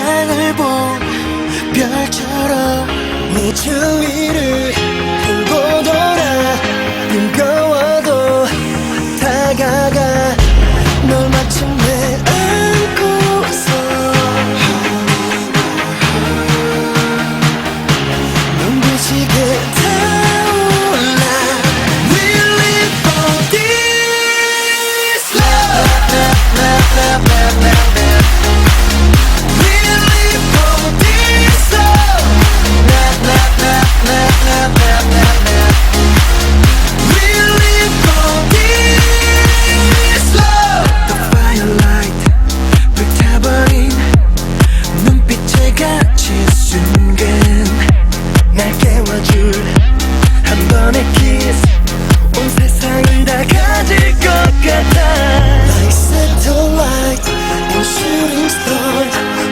하늘 본 별처럼 네 주위를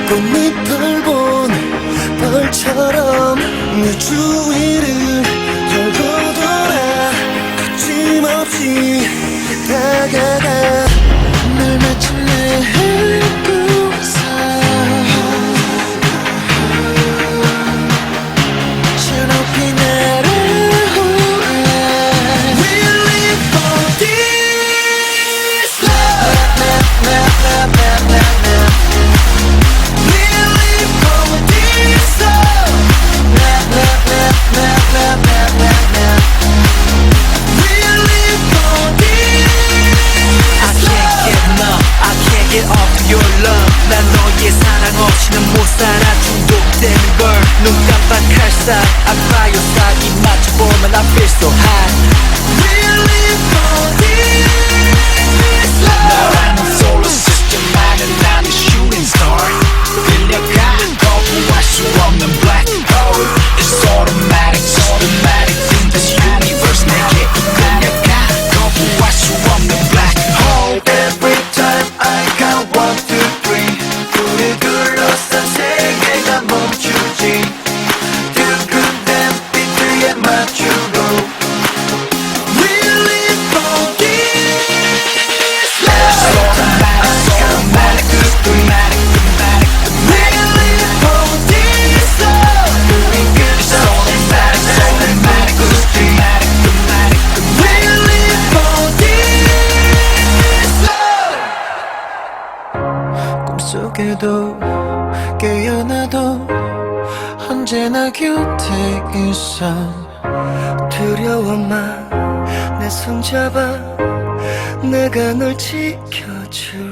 꽃잎을 본 별처럼 내 주위를 열고 돌아 그 거침없이 다가가 my curse up I fire your side, keep my to woman, I fish 나도 깨어나도 언제나 곁에 있어. 두려워 마내 손잡아. 내가 널 지켜줄게.